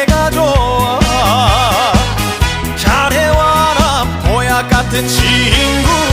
자네가 좋아. 나 보약 같은 친구